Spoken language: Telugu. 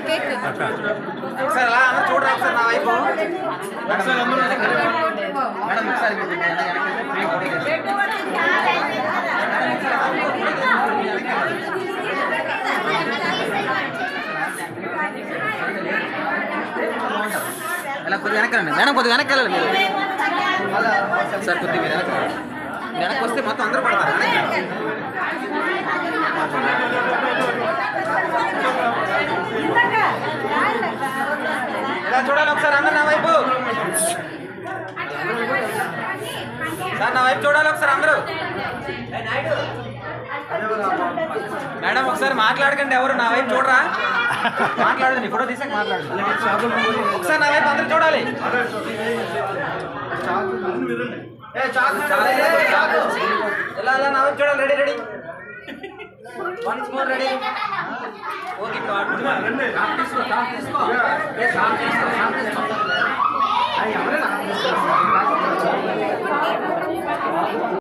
పెట్టదులండి కేక్ ఒకసారి అలా అందరూ చూడరా ఒకసారి నా వైపు మేడం ఒకసారి మీరు వెనక్కి వెనక్కి ఫ్రీ ఫోటో తీసుకోండి. ఇలా కొద్దిగా వెనక్కి రండి మేడం కొద్దిగా వెనక్కి వెళ్ళాలి మీరు సార్ కొద్దిగా మీరు వెనక్కి రండి. మీరు వెనక్కి వస్తే మొత్తం అందరూ పడతారు సార్ రండి. చూడాలి ఒకసారి అందరు నా వైపు. సార్ నా వైపు చూడాలి ఒకసారి అందరూ. మేడం ఒకసారి మాట్లాడకండి ఎవరు నా వైపు చూడరా? మాట్లాడదండి ఫోటో తీసాక మాట్లాడదు ఒకసారి నా వైపు అందరూ చూడాలి. ఏ, చాకు, నా వైపు చూడాలి ready ready. Once more ready okay తీసుకో తీసుకో